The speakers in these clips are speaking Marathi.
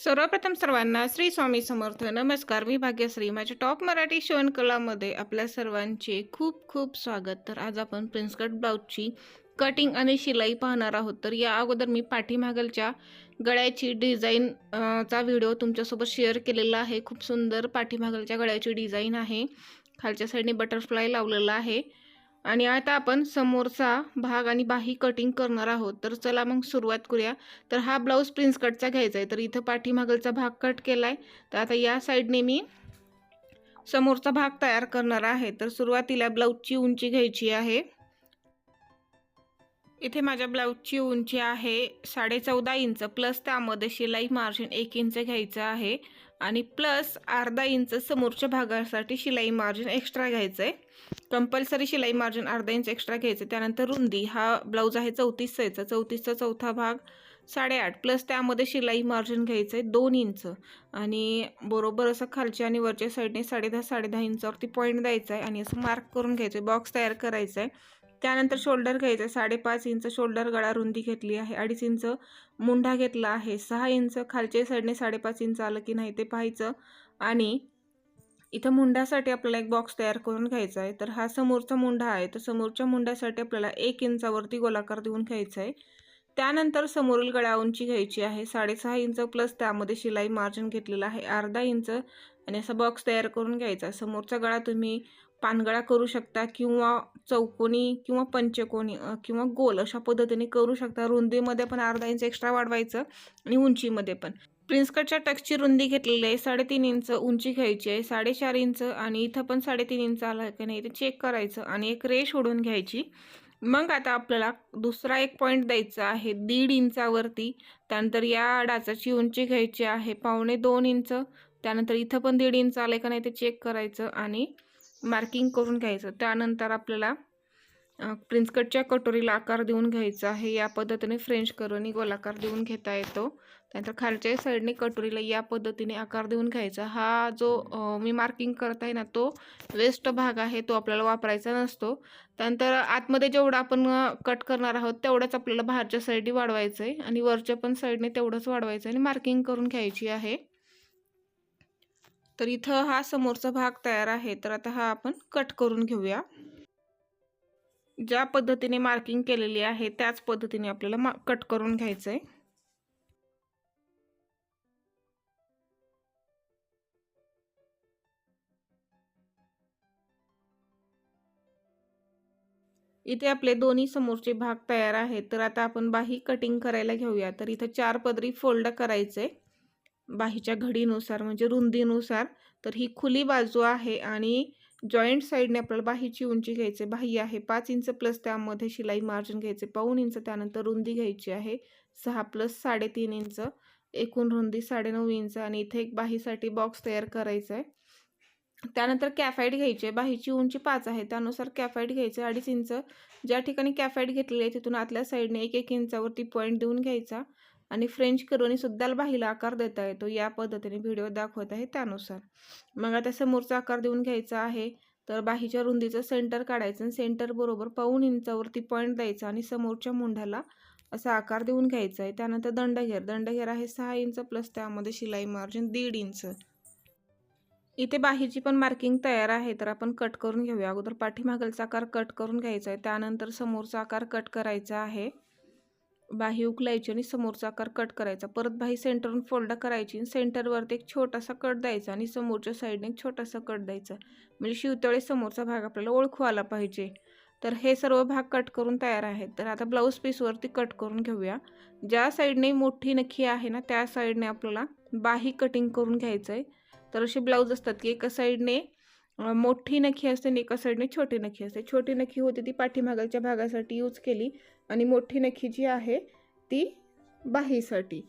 सर्वप्रथम सर्वांना श्री स्वामी समर्थ. नमस्कार. मी भाग्यश्री माझ्या टॉप मराठी शिवणकलामध्ये आपल्या सर्वांचे खूप खूप स्वागत. तर आज आपण प्रिन्स कट ब्लाऊजची कटिंग आणि शिलाई पाहणार आहोत. तर या अगोदर मी पाठीमागलच्या गळ्याची डिझाईन चा व्हिडिओ तुमच्यासोबत शेअर केलेला आहे. खूप सुंदर पाठीमागलच्या गळ्याची डिझाईन आहे. खालच्या साईडने बटरफ्लाय लावलेला आहे. आणि आता आपण समोरचा भाग आणि बाही कटिंग करणार आहोत. तर चला मग सुरुवात करूया. तर हा ब्लाऊज प्रिन्स कटचा घ्यायचा आहे. तर इथं पाठीमागलचा भाग कट केला आहे तर आता या साईडने मी समोरचा भाग तयार करणार आहे. तर सुरुवातीला ब्लाऊजची उंची घ्यायची आहे. इथे माझ्या ब्लाऊजची उंची आहे साडे चौदा इंच. प्लस त्यामध्ये शिलाई मार्जिन एक इंच घ्यायचं आहे. आणि प्लस अर्धा इंच समोरच्या भागासाठी शिलाई मार्जिन एक्स्ट्रा घ्यायचं आहे कंपल्सरी शिलाई मार्जिन अर्धा इंच एक्स्ट्रा घ्यायचं त्यानंतर रुंदी हा ब्लाऊज आहे चौतीस साईजचा चौतीसचा चौथा भाग साडेआठ. प्लस त्यामध्ये शिलाई मार्जिन घ्यायचं आहे दोन इंच. आणि बरोबर असं खालच्या आणि वरच्या साईडने साडेदहा साडेदहा इंचावरती पॉईंट द्यायचा आहे आणि असं मार्क करून घ्यायचं आहे बॉक्स तयार करायचा आहे त्यानंतर शोल्डर घ्यायचं. आहे साडेपाच इंच शोल्डर गळा रुंदी घेतली आहे. अडीच इंच मुंढा घेतला आहे. सहा इंच खालच्या साईडने साडेपाच इंच आलं की नाही ते पाहायचं. आणि इथं मुंड्यासाठी आपल्याला एक बॉक्स तयार करून घ्यायचा आहे. तर हा समोरचा मुंडा आहे. तर समोरच्या मुंड्यासाठी आपल्याला एक इंचावरती गोलाकार देऊन घ्यायचा आहे. त्यानंतर समोरील गळा उंची घ्यायची आहे. साडेसहा इंच प्लस त्यामध्ये शिलाई मार्जिन घेतलेलं आहे. अर्धा इंच आणि असा बॉक्स तयार करून घ्यायचा. समोरचा गळा तुम्ही पानगळा करू शकता किंवा चौकोनी किंवा पंचकोनी किंवा गोल अशा पद्धतीने करू शकता. रुंदीमध्ये पण अर्धा इंच एक्स्ट्रा वाढवायचं आणि उंचीमध्ये पण. प्रिन्स कटच्या टक्सची रुंदी घेतलेली आहे साडेतीन इंच उंची घ्यायची आहे साडेचार इंच आणि इथं पण साडेतीन इंच आला की नाही ते चेक करायचं आणि एक रेष ओढून घ्यायची. मग आता आपल्याला दुसरा एक पॉईंट द्यायचा आहे दीड इंचावरती. त्यानंतर या डाचाची उंची घ्यायची आहे पावणे दोन इंच. त्यानंतर इथं पण दीड इंच आलं का नाही ते चेक करायचं आणि मार्किंग करून घ्यायचं. त्यानंतर आपल्याला प्रिन्स कटच्या कटोरीला आकार देऊन घ्यायचा आहे. या पद्धतीने फ्रेंच करोनी गोलाकार देऊन घेता येतो. त्यानंतर खालच्या साईडने कटोरीला या पद्धतीने आकार देऊन घ्यायचा. हा जो मी मार्किंग करत आहे ना तो वेस्ट भाग आहे. तो आपल्याला वापरायचा नसतो. त्यानंतर आतमध्ये जेवढं आपण कट करणार आहोत तेवढंच आपल्याला बाहेरच्या साईडने वाढवायचं आहे आणि वरच्या पण साईडने तेवढंच वाढवायचं आहे आणि मार्किंग करून घ्यायची आहे. तर इथं हा समोरचा भाग तयार आहे. तर आता हा आपण कट करून घेऊया. ज्या पद्धतीने मार्किंग केलेली आहे त्याच पद्धतीने आपल्याला मा कट करून घ्यायचं आहे इथे आपले दोन्ही समोरचे भाग तयार आहेत. तर आता आपण बाही कटिंग करायला घेऊया. तर इथं चार पदरी फोल्ड करायचे. बाहीच्या घडीनुसार म्हणजे रुंदीनुसार तर ही खुली बाजू आहे आणि जॉईंट साईडने आपल्याला बाहीची उंची घ्यायची बाही आहे पाच इंच प्लस त्यामध्ये शिलाई मार्जिन घ्यायचे पाऊन इंच त्यानंतर रुंदी घ्यायची आहे सहा प्लस साडेतीन इंच एकूण रुंदी साडेनऊ इंच आणि इथे एक बाहीसाठी बॉक्स तयार करायचा आहे. त्यानंतर कॅफाईट घ्यायची आहे बाहीची उंची पाच आहे त्यानुसार कॅफाईट घ्यायचं अडीच इंच ज्या ठिकाणी कॅफाईट घेतलेली आहे तिथून आतल्या साईडने एक एक इंचावरती पॉईंट देऊन घ्यायचा. आणि फ्रेंच करोनी सुद्धा बाहीला आकार देता येतो. या पद्धतीने व्हिडिओ दाखवत आहे त्यानुसार. मग आता समोरचा आकार देऊन घ्यायचा आहे तर बाहीच्या रुंदीचं सेंटर काढायचं आणि सेंटर बरोबर पाऊन इंचावरती पॉईंट द्यायचा आणि समोरच्या मुंढाला असा आकार देऊन घ्यायचा आहे. त्यानंतर दंडघेर. दंडघेर आहे सहा इंच प्लस त्यामध्ये शिलाई मार्जिन दीड इंच. इथे बाहीची पण मार्किंग तयार आहे तर आपण कट करून घेऊया. अगोदर पाठीमागलचा आकार कट करून घ्यायचा आहे. त्यानंतर समोरचा आकार कट करायचा आहे. बाही उकलायची आणि समोरचा आकार कट करायचा. परत बाही सेंटरवरून फोल्ड करायची आणि सेंटरवरती एक छोटासा कट द्यायचा आणि समोरच्या साईडने एक छोटासा कट द्यायचा. म्हणजे शिवतळे समोरचा भाग आपल्याला ओळखू आला पाहिजे. तर हे सर्व भाग कट करून तयार आहेत. तर आता ब्लाऊज पीसवरती कट करून घेऊया. ज्या साईडने मोठी नखी आहे ना त्या साईडने आपल्याला बाही कटिंग करून घ्यायचं आहे तर असे ब्लाऊज असतात की एका साईडने मोठी नखी असते आणि एका साईडने छोटी नखी असते. छोटी नखी होती ती पाठीमागालच्या भागासाठी यूज केली. आणि मोठी नखी जी आहे ती बाहीसाठी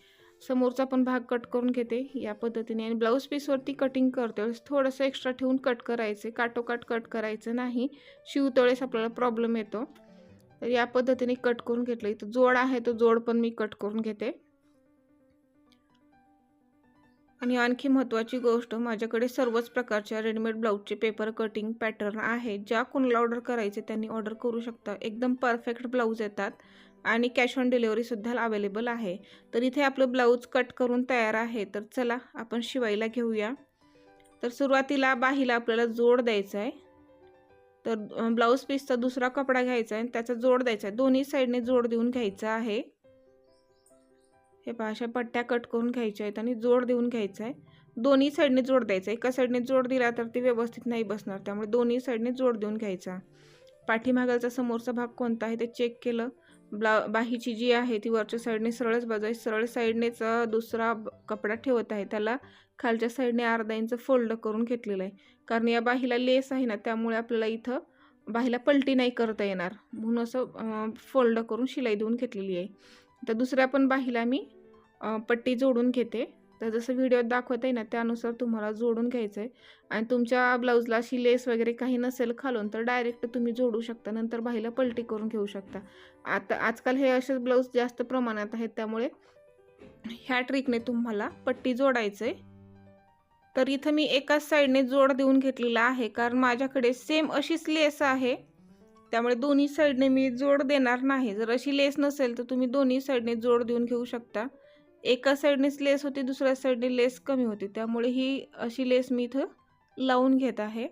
समोरचा पण भाग कट करून घेते या पद्धतीने. आणि ब्लाऊज पीसवरती कटिंग करते. वेळेस थोडंसं एक्स्ट्रा ठेवून कट करायचे. काटोकाट कट करायचं नाही. शिवतळेस आपल्याला प्रॉब्लेम येतो. तर या पद्धतीने कट करून घेतलं. इथं जोड आहे तो जोड पण मी कट करून घेते. आणि आणखी महत्त्वाची गोष्ट माझ्याकडे सर्वच प्रकारच्या रेडीमेड ब्लाऊजचे पेपर कटिंग पॅटर्न आहे. ज्या कोणाला ऑर्डर करायचे त्यांनी ऑर्डर करू शकता. एकदम परफेक्ट ब्लाऊज येतात आणि कॅश ऑन डिलेवरीसुद्धा अवेलेबल आहे. तर इथे आपलं ब्लाऊज कट करून तयार आहे. तर चला आपण शिवायला घेऊया. तर सुरुवातीला बाहीला आपल्याला जोड द्यायचा आहे. तर ब्लाऊज पीसचा दुसरा कपडा घ्यायचा आहे आणि त्याचा जोड द्यायचा आहे. दोन्ही साईडने जोड देऊन घ्यायचा आहे. हे पहा अशा पट्ट्या कट करून घ्यायच्या आहेत आणि जोड देऊन घ्यायचा आहे. दोन्ही साईडने जोड द्यायचा एका साईडने जोड दिला तर ते व्यवस्थित नाही बसणार. त्यामुळे दोन्ही साईडने जोड देऊन घ्यायचा. पाठीमागालचा समोरचा भाग कोणता आहे ते चेक केलं. ब्ला बाहीची जी आहे ती वरच्या साईडने सरळच बाजू सरळ साईडनेच दुसरा कपडा ठेवत आहे. त्याला खालच्या साईडने अर्धा इंच फोल्ड करून घेतलेलं आहे. कारण या बाहीला लेस आहे ना त्यामुळे आपल्याला इथं बाहीला पलटी नाही करता येणार. म्हणून असं फोल्ड करून शिलाई देऊन घेतलेली आहे. तर दुसऱ्या पण बाहीला मी पट्टी जोडून घेते. तर जसं व्हिडिओत दाखवत आहे ना त्यानुसार तुम्हाला जोडून घ्यायचं आहे आणि तुमच्या ब्लाऊजला अशी लेस वगैरे काही नसेल खालून तर डायरेक्ट तुम्ही जोडू शकता. नंतर बाहीला पलटी करून घेऊ शकता. आता आजकाल हे असे ब्लाऊज जास्त प्रमाणात आहेत त्यामुळे ह्या ट्रिकने तुम्हाला पट्टी जोडायचं आहे तर इथं मी एकाच साईडने जोड देऊन घेतलेला आहे. कारण माझ्याकडे सेम अशीच लेस आहे. त्यामुळे दोन्ही साईडने मी जोड देणार नाही. जर अशी लेस नसेल तर तुम्ही दोन्ही साईडने जोड देऊन घेऊ शकता. एका साईडनेच लेस होती दुसऱ्या साईडने लेस कमी होती. त्यामुळे ही अशी लेस मी इथं लावून घेत आहे.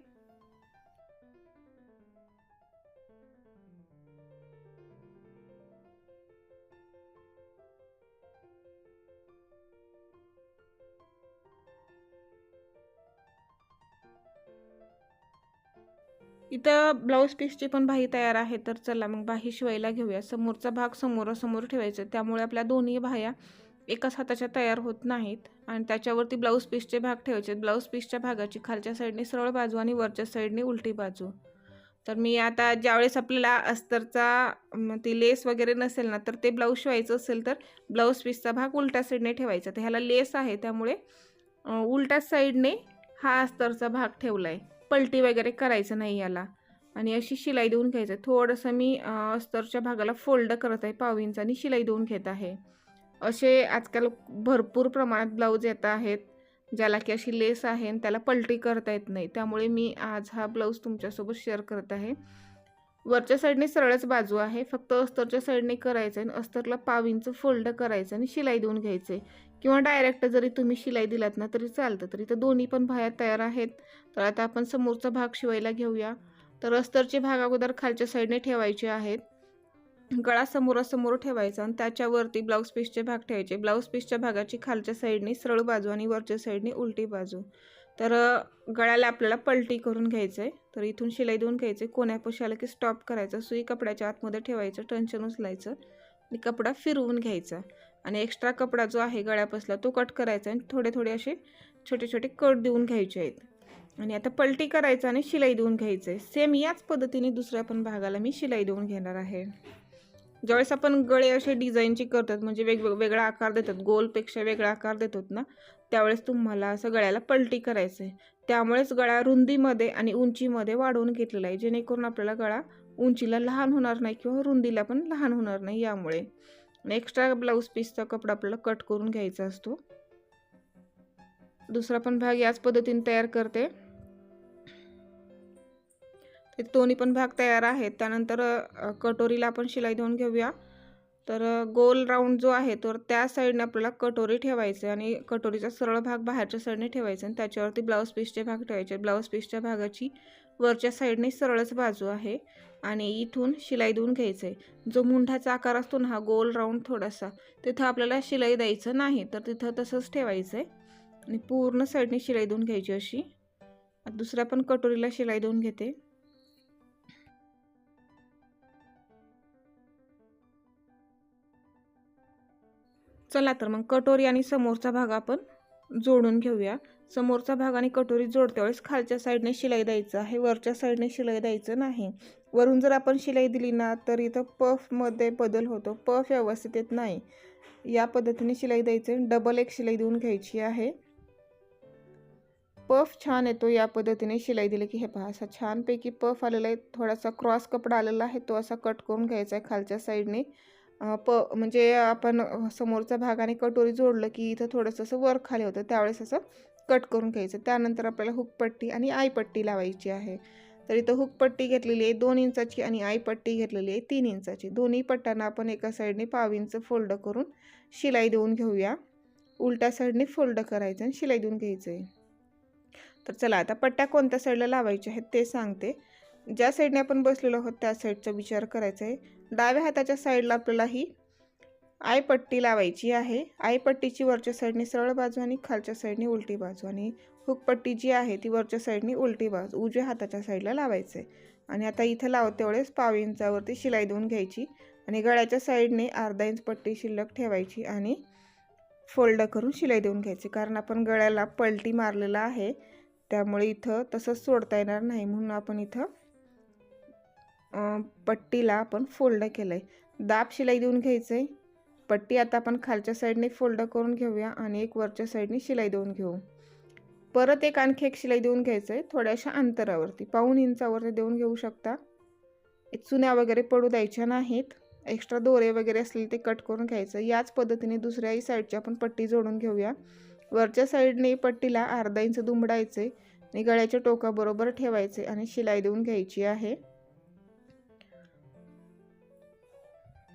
इथं ब्लाऊज पीसची पण बाही तयार आहे तर चला मग बाही शिवायला घेऊया. समोरचा भाग समोरासमोर ठेवायचा त्यामुळे आपल्या दोन्ही बाह्या एकाच हाताच्या तयार होत नाहीत. आणि त्याच्यावरती ब्लाऊज पीसचे भाग ठेवायचे. ब्लाऊज पीसच्या भागाची खालच्या साईडने सरळ बाजू आणि वरच्या साईडने उलटी बाजू. तर मी आता ज्यावेळेस आपल्याला अस्तरचा ती लेस वगैरे नसेल ना तर ते ब्लाऊज शिवायचं असेल तर ब्लाऊज पीसचा भाग उलट्या साईडने ठेवायचा. तर ह्याला लेस आहे त्यामुळे उलट्या साईडने हा अस्तरचा भाग ठेवला आहे पलटी वगैरे करायचं नाही याला. आणि अशी शिलाई देऊन घ्यायचं. आहे थोडंसं मी अस्तरच्या भागाला फोल्ड करत आहे पाव इंच आणि शिलाई देऊन घेत आहे. असे आजकाल भरपूर प्रमाणात ब्लाऊज येत आहेत ज्याला की अशी लेस आहे आणि त्याला पलटी करता येत नाही. त्यामुळे मी आज हा ब्लाऊज तुमच्यासोबत शेअर करत आहे. वरच्या साईडने सरळच बाजू आहे. फक्त अस्तरच्या साईडने करायचं आहे आणि अस्तरला पाव इंच फोल्ड करायचं आणि शिलाई देऊन घ्यायचं. आहे किंवा डायरेक्ट जरी तुम्ही शिलाई दिलात ना तरी चालतं. तर इथं दोन्ही पण भाया तयार आहेत. तर आता आपण समोरचा भाग शिवायला घेऊया. तर अस्तरचे भाग अगोदर खालच्या साईडने ठेवायचे आहेत. गळा समोरासमोर ठेवायचा आणि त्याच्यावरती ब्लाऊज पीसचे भाग ठेवायचे. ब्लाऊज पीसच्या भागाची खालच्या साईडने सरळ बाजू आणि वरच्या साईडने उलटी बाजू. तर गळ्याला आपल्याला पलटी करून घ्यायचं आहे तर इथून शिलाई देऊन घ्यायचे कोण्यापाशी आलं की स्टॉप करायचं. सुई कपड्याच्या आतमध्ये ठेवायचं. टेन्शन उचलायचं. आणि कपडा फिरवून घ्यायचा. आणि एक्स्ट्रा कपडा जो आहे गळ्यापासला तो कट करायचा आणि थोडे थोडे असे छोटे छोटे कट देऊन घ्यायचे आहेत. आणि आता पलटी करायचं आणि शिलाई देऊन घ्यायचं. आहे सेम याच पद्धतीने दुसऱ्या पण भागाला मी शिलाई देऊन घेणार आहे. ज्यावेळेस आपण गळे असे डिझाईनचे करतात म्हणजे वेगवेग वेगळा आकार देतात गोलपेक्षा वेगळा आकार देतात ना त्यावेळेस तुम्हाला असं गळ्याला पलटी करायचं आहे त्यामुळेच गळा रुंदीमध्ये आणि उंचीमध्ये वाढवून घेतलेला आहे जेणेकरून आपल्याला गळा उंचीला लहान होणार नाही किंवा रुंदीला पण लहान होणार नाही यामुळे. एक्स्ट्रा ब्लाऊज पीसचा कपडा आपल्याला कट करून घ्यायचा असतो. दुसरा पण भाग याच पद्धतीने तयार करते. ते दोन्ही पण भाग तयार आहेत. त्यानंतर कटोरीला आपण शिलाई देऊन घेऊया. तर गोल राऊंड जो आहे तर त्या साईडने आपल्याला कटोरी ठेवायचे आणि कटोरीचा सरळ भाग बाहेरच्या साईडने ठेवायचा आणि त्याच्यावरती ब्लाऊज पीसचे भाग ठेवायचे. ब्लाऊज पीसच्या भागाची वरच्या साईडने सरळच बाजू आहे. आणि इथून शिलाई देऊन घ्यायचं आहे जो मुंढाचा आकार असतो ना हा गोल राऊंड थोडासा तिथं आपल्याला शिलाई द्यायचं नाही तर तिथं तसंच ठेवायचं आहे आणि पूर्ण साईडने शिलाई देऊन घ्यायची अशी. दुसऱ्या पण कटोरीला शिलाई देऊन घेते. चला तर मग कटोरी आणि समोरचा भाग आपण जोडून घेऊया. समोरचा भाग आणि कटोरी जोडत्या वेळेस खालच्या साईडने शिलाई द्यायचं आहे. वरच्या साईडने शिलाई द्यायचं नाही. वरून जर आपण शिलाई दिली ना तर इथं पफमध्ये बदल होतो. पफ व्यवस्थित येत नाही. या पद्धतीने शिलाई द्यायचं डबल एक शिलाई देऊन घ्यायची आहे. पफ छान येतो या पद्धतीने शिलाई दिली की. हे पहा असा छानपैकी पफ आलेला आहे. थोडासा क्रॉस कपडा आलेला आहे. तो असा कट करून घ्यायचा आहे खालच्या साईडने. प म्हणजे आपण समोरचा भाग आणि कटोरी जोडलं की इथं थोडंसं असं वर खाली होतं. त्यावेळेस असं कट करून घ्यायचं. त्यानंतर आपल्याला हुकपट्टी आणि आयपट्टी लावायची आहे. तर इथं हुक पट्टी घेतलेली आहे दोन इंचाची आणि आयपट्टी घेतलेली आहे तीन इंचाची. दोन्ही पट्ट्यांना आपण एका साईडने पाव इंच फोल्ड करून शिलाई देऊन घेऊया. उलट्या साईडने फोल्ड करायचं आणि शिलाई देऊन घ्यायचं आहे तर चला आता पट्ट्या कोणत्या साईडला लावायच्या आहेत ते सांगते. ज्या साईडने आपण बसलेलो आहोत त्या साईडचा विचार करायचा आहे डाव्या हाताच्या साईडला आपल्याला ही आयपट्टी लावायची आहे. आयपट्टीची वरच्या साईडने सरळ बाजू आणि खालच्या साईडने उलटी बाजू आणि हुकपट्टी जी आहे ती वरच्या साईडने उलटी बाजू उजव्या हाताच्या साईडला लावायचं. आहे आणि आता इथं लावत तेवढेच पाव इंचावरती शिलाई देऊन घ्यायची आणि गळ्याच्या साईडने अर्धा इंच पट्टी शिल्लक ठेवायची आणि फोल्ड करून शिलाई देऊन घ्यायची. कारण आपण गळ्याला पलटी मारलेला आहे त्यामुळे इथं तसंच सोडता येणार नाही. म्हणून आपण इथं पट्टीला आपण फोल्ड केलं आहे दाब शिलाई देऊन घ्यायचं आहे पट्टी आता आपण खालच्या साईडने फोल्ड करून घेऊया आणि एक वरच्या साईडने शिलाई देऊन घेऊ. परत एक आणखी एक शिलाई देऊन घ्यायचं आहे थोड्याशा अंतरावरती पाऊन इंचावरती देऊन घेऊ शकता. चुन्या वगैरे पडू द्यायच्या नाहीत एक्स्ट्रा दोरे वगैरे असलेले ते कट करून घ्यायचं. याच पद्धतीने दुसऱ्याही साईडची आपण पट्टी जोडून घेऊया. वरच्या साईडने पट्टीला अर्धा इंच दुमडायचे आणि गळ्याच्या टोकाबरोबर ठेवायचे आणि शिलाई देऊन घ्यायची आहे.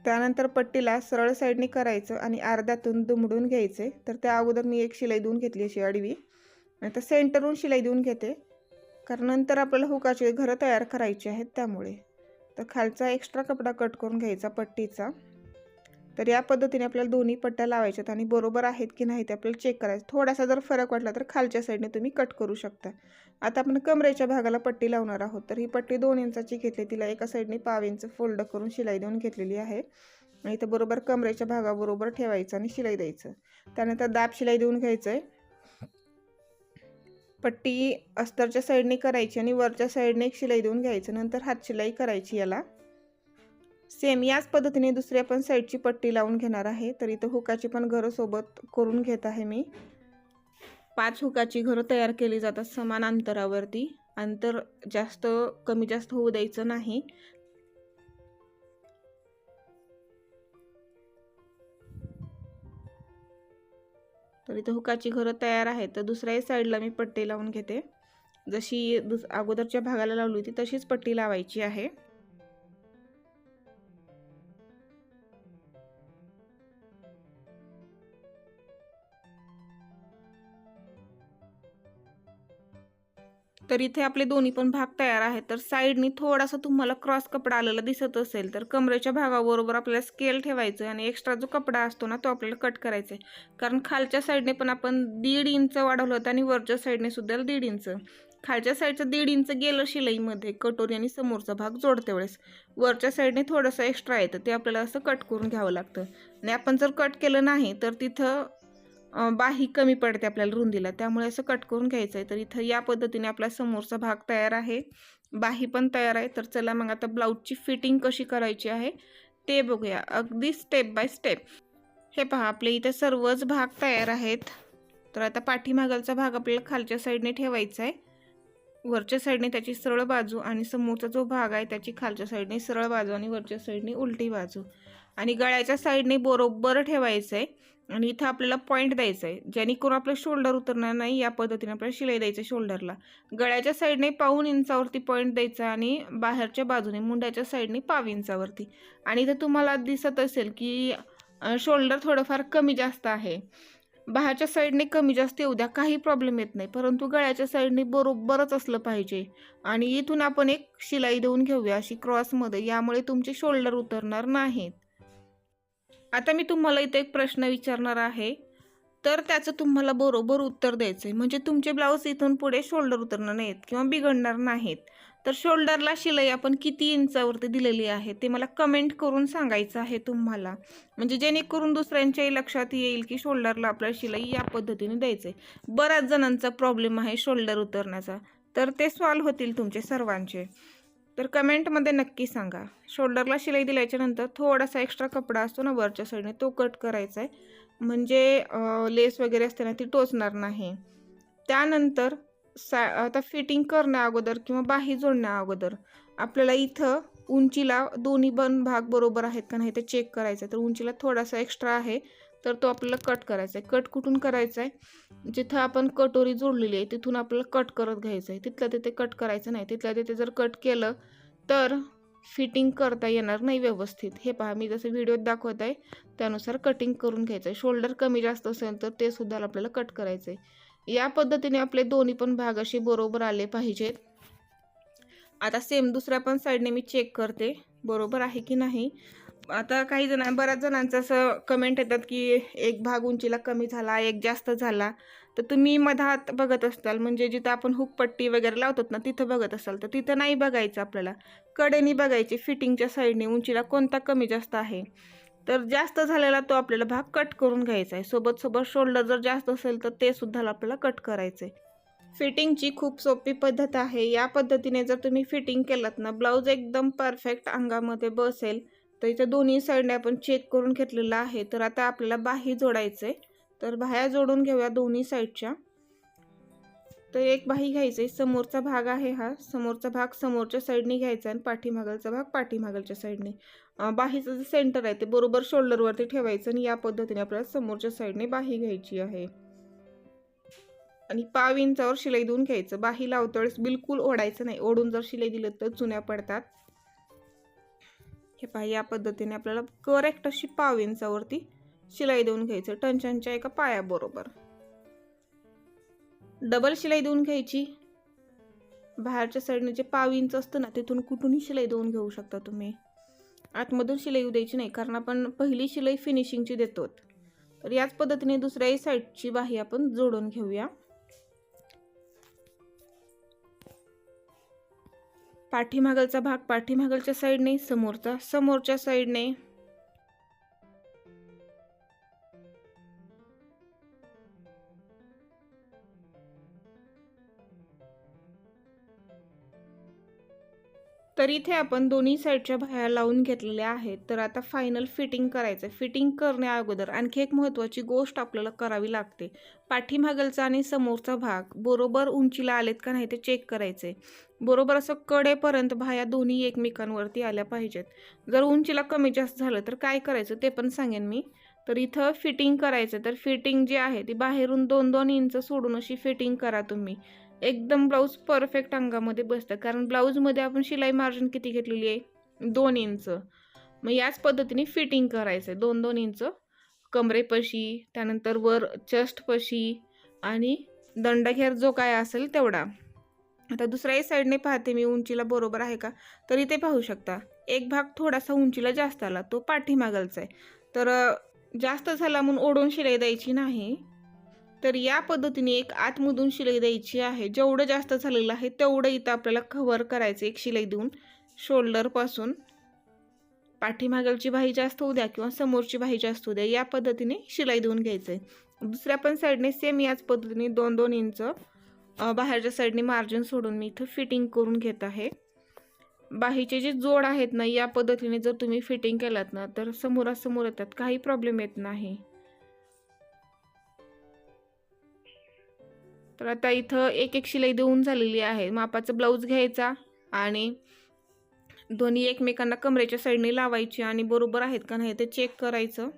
त्यानंतर पट्टीला सरळ साईडने करायचं आणि अर्ध्यातून दुमडून घ्यायचे. तर त्या अगोदर मी एक शिलाई देऊन घेतली अशी आडवी. तर सेंटरहून शिलाई देऊन घेते. कारण नंतर आपल्याला हुकाचे घरं तयार करायची आहेत त्यामुळे. तर खालचा एक्स्ट्रा कपडा कट करून घ्यायचा पट्टीचा. तर या पद्धतीने आपल्याला दोन्ही पट्ट्या लावायच्यात आणि बरोबर आहेत की नाही ते आपल्याला चेक करायचं. थोडासा जर फरक वाटला तर खालच्या साईडने तुम्ही कट करू शकता. आता आपण कमरेच्या भागाला पट्टी लावणार आहोत. तर ही पट्टी दोन इंचाची घेतली तिला एका साईडने पाव इंच फोल्ड करून शिलाई देऊन घेतलेली आहे. आणि इथं बरोबर कमरेच्या भागाबरोबर ठेवायचं आणि शिलाई द्यायचं. त्यानंतर दाब शिलाई देऊन घ्यायचं आहे पट्टी अस्तरच्या साईडने करायची आणि वरच्या साईडने एक शिलाई देऊन घ्यायचं. नंतर हात शिलाई करायची याला. सेम याच पद्धतीने दुसऱ्या पण साईडची पट्टी लावून घेणार आहे. तर इथं हुकाची पण घरं सोबत करून घेत आहे मी. पाच हुकाची घरं तयार केली जातात समान अंतरावरती अंतर जास्त कमी जास्त होऊ द्यायचं नाही. तर इथं हुकाची घरं तयार आहेत. तर दुसऱ्याही साईडला मी पट्टी लावून घेते. जशी दुस अगोदरच्या भागाला लावली होती तशीच पट्टी लावायची आहे. तर इथे आपले दोन्ही पण भाग तयार आहेत. तर साईडनी थोडासा तुम्हाला क्रॉस कपडा आलेला दिसत असेल तर कमरेच्या भागाबरोबर आपल्याला स्केल ठेवायचं आणि एक्स्ट्रा जो कपडा असतो ना तो आपल्याला कट करायचा आहे कारण खालच्या साईडने पण आपण दीड इंच वाढवलं होतं आणि वरच्या साईडने सुद्धा दीड इंच. खालच्या साईडचं दीड इंच गेलं शिलाईमध्ये कटोरी आणि समोरचा भाग जोडते वेळेस. वरच्या साईडने थोडंसं एक्स्ट्रा येतं ते आपल्याला असं कट करून घ्यावं लागतं. आणि आपण जर कट केलं नाही तर तिथं बाही कमी पडते आपल्याला रुंदीला. त्यामुळे असं कट करून घ्यायचं आहे तर इथं या पद्धतीने आपला समोरचा भाग तयार आहे. बाही पण तयार आहे. तर चला मग आता ब्लाऊजची फिटिंग कशी करायची आहे ते बघूया. अगदी स्टेप बाय स्टेप हे पहा आपले इथे सर्वच भाग तयार आहेत. तर आता पाठीमागालचा भाग आपल्याला खालच्या साईडने ठेवायचा आहे. वरच्या साईडने त्याची सरळ बाजू आणि समोरचा जो भाग आहे त्याची खालच्या साईडने सरळ बाजू आणि वरच्या साईडने उलटी बाजू. आणि गळ्याच्या साईडने बरोबर ठेवायचं आहे आणि इथं आपल्याला पॉईंट द्यायचा आहे जेणेकरून आपलं शोल्डर उतरणार नाही या पद्धतीने आपल्याला शिलाई द्यायचं शोल्डरला गळ्याच्या साईडने पाऊन इंचावरती पॉईंट द्यायचा आणि बाहेरच्या बाजूने मुंड्याच्या साईडने पाव इंचावरती. आणि इथं तुम्हाला दिसत असेल की शोल्डर थोडंफार कमी जास्त आहे. बाहेरच्या साईडने कमी जास्त येऊ द्या काही प्रॉब्लेम येत नाही. परंतु गळ्याच्या साईडने बरोबरच असलं पाहिजे. आणि इथून आपण एक शिलाई देऊन घेऊया अशी क्रॉसमध्ये यामुळे तुमचे शोल्डर उतरणार नाहीत. आता मी तुम्हाला इथे एक प्रश्न विचारणार आहे. तर त्याचं तुम्हाला बरोबर उत्तर द्यायचं आहे म्हणजे तुमचे ब्लाऊज इथून पुढे शोल्डर उतरणार नाहीत किंवा बिघडणार नाहीत. तर शोल्डरला शिलाई आपण किती इंचावरती दिलेली आहे ते मला कमेंट करून सांगायचं आहे तुम्हाला. म्हणजे जेणेकरून दुसऱ्यांच्याही लक्षात येईल की शोल्डरला आपल्याला शिलाई या पद्धतीने द्यायचं आहे बऱ्याच जणांचा प्रॉब्लेम आहे शोल्डर उतरण्याचा. तर ते सॉल्व होतील तुमचे सर्वांचे. तर कमेंटमध्ये नक्की सांगा. शोल्डरला शिलाई दिल्याच्या नंतर थोडासा एक्स्ट्रा कपडा असतो ना वरच्या साईडने तो कट करायचा आहे म्हणजे लेस वगैरे असते ना ती टोचणार नाही. त्यानंतर सा आता फिटिंग करण्या अगोदर किंवा बाही जोडण्या अगोदर आपल्याला इथं उंचीला दोन्ही बन भाग बरोबर आहेत का नाही ते चेक करायचं तर उंचीला थोडासा एक्स्ट्रा आहे तर तो आपल्याला कट करायचा आहे कट कुठून करायचा आहे जिथं आपण कटोरी जोडलेली आहे तिथून आपल्याला कट करत घ्यायचं आहे तिथल्या तिथे कट करायचं नाही. तिथल्या तिथे जर कट केलं तर फिटिंग करता येणार नाही व्यवस्थित. हे पहा मी जसं व्हिडिओत दाखवत आहे त्यानुसार कटिंग करून घ्यायचं आहे शोल्डर कमी जास्त असेल तर ते सुद्धा आपल्याला कट करायचं आहे या पद्धतीने आपले दोन्ही पण भाग असे बरोबर आले पाहिजेत. आता सेम दुसऱ्या पण साईडने मी चेक करते बरोबर आहे की नाही? आता काही जण बऱ्याच जणांचं असं कमेंट येतात की एक भाग उंचीला कमी झाला एक जास्त झाला. तर तुम्ही मधात बघत असाल म्हणजे जिथं आपण हुकपट्टी वगैरे लावतात ना तिथं बघत असाल. तर तिथं नाही बघायचं आपल्याला. कडेने बघायची फिटिंगच्या साईडने उंचीला कोणता कमी जास्त आहे. तर जास्त झालेला तो आपल्याला भाग कट करून घ्यायचा आहे. सोबत सोबत शोल्डर जर जास्त असेल तर ते सुद्धा आपल्याला कट करायचं आहे फिटिंगची खूप सोपी पद्धत आहे. या पद्धतीने जर तुम्ही फिटिंग केलात ना ब्लाऊज एकदम परफेक्ट अंगामध्ये बसेल. तर इथं दोन्ही साईडने आपण चेक करून घेतलेलं आहे. तर आता आपल्याला बाही जोडायचं आहे तर बाह्या जोडून घेऊया दोन्ही साईडच्या तर एक बाही घ्यायचं आहे. समोरचा भाग आहे हा. समोरचा भाग समोरच्या साईडने घ्यायचा आणि पाठीमागलचा भाग पाठीमागलच्या साईडने बाहीचं जे सेंटर आहे ते बरोबर शोल्डरवरती ठेवायचं आणि या पद्धतीने आपल्याला समोरच्या साईडने बाही घ्यायची आहे. आणि पाव इंचावर शिलाई देऊन घ्यायचं. बाही लावतोळेस बिलकुल ओढायचं नाही. ओढून जर शिलाई दिलं तर चुन्या पडतात. हे पहा या पद्धतीने आपल्याला करेक्ट अशी पाव इंचावरती शिलाई देऊन घ्यायचं. टंचांच्या एका पायाबरोबर. डबल शिलाई देऊन घ्यायची. बाहेरच्या साईडने जे पाव इंच असतं ना तिथून कुठूनही शिलाई देऊन घेऊ शकता तुम्ही. आतमधून शिलाई येऊ द्यायची नाही कारण आपण पहिली शिलाई फिनिशिंगची देतो तर याच पद्धतीने दुसऱ्याही साईडची बाही आपण जोडून घेऊया. पाठीमागलचा भाग पाठीमागलच्या साईडने समोरचा समोरच्या साईडने तर इथे आपण दोन्ही साईडच्या बाह्या लावून घेतलेल्या आहेत. तर आता फायनल फिटिंग करायचं आहे फिटिंग करण्या अगोदर आणखी एक महत्त्वाची गोष्ट आपल्याला करावी लागते. पाठीमागलचा आणि समोरचा भाग बरोबर उंचीला आलेत का नाही ते चेक करायचे बरोबर असं कडेपर्यंत बाह्या दोन्ही एकमेकांवरती आल्या पाहिजेत. जर उंचीला कमी जास्त झालं तर काय करायचं ते पण सांगेन मी. तर इथं फिटिंग करायचं तर फिटिंग जी आहे ती बाहेरून दोन दोन इंच सोडून अशी फिटिंग करा तुम्ही. एकदम ब्लाऊज परफेक्ट अंगामध्ये बसतं. कारण ब्लाऊजमध्ये आपण शिलाई मार्जिन किती घेतलेली आहे? दोन इंच. मग याच पद्धतीने फिटिंग करायचं आहे. दोन दोन इंच. कमरेपशी त्यानंतर वर चस्टपशी आणि दंडघेर जो काय असेल तेवढा. आता दुसऱ्याही साईडने पाहते मी उंचीला बरोबर आहे का? तर इथे पाहू शकता. एक भाग थोडासा उंचीला जास्त आला. तो पाठीमागालचा आहे. तर जास्त झाला म्हणून ओढून शिलाई द्यायची नाही. तर या पद्धतीने एक आतमधून शिलाई द्यायची आहे. जेवढं जास्त झालेलं आहे तेवढं इथं आपल्याला कव्हर करायचं एक शिलाई देऊन. शोल्डरपासून पाठीमागलची बाही जास्त होऊ द्या किंवा समोरची बाही जास्त होऊ द्या या पद्धतीने शिलाई देऊन घ्यायचं आहे दुसऱ्या पण साईडने सेम याच पद्धतीने दोन दोन इंच बाहेरच्या साईडने मार्जिन सोडून मी इथं फिटिंग करून घेत आहे. बाहीचे जे जोड आहेत ना या पद्धतीने जर तुम्ही फिटिंग केलात ना तर समोरासमोर येतात काही प्रॉब्लेम येत नाही. तर आता इथं एक एक शिलाई देऊन झालेली आहे. मापाचा ब्लाऊज घ्यायचा आणि दोन्ही एकमेकांना कमरेच्या साईडने लावायची आणि बरोबर आहेत का नाही ते चेक करायचं.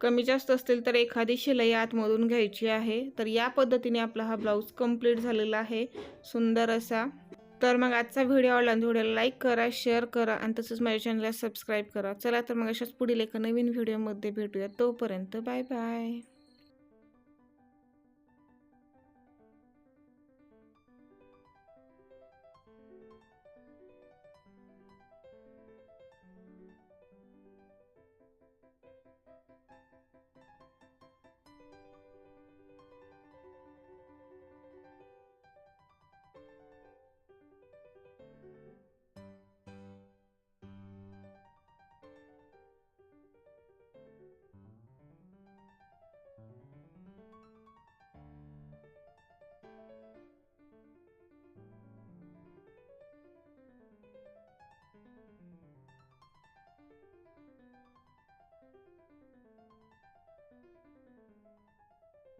कमी जास्त असतील तर एखादी शिलाई आतमधून घ्यायची आहे. तर या पद्धतीने आपला हा ब्लाऊज कंप्लीट झालेला आहे. सुंदर असा. तर मग आजचा व्हिडिओ आवडला व्हिडिओला लाईक करा शेअर करा आणि तसंच माझ्या चॅनलला सबस्क्राईब करा. चला तर मग अशाच पुढील एका नवीन व्हिडिओमध्ये भेटूया. तोपर्यंत बाय बाय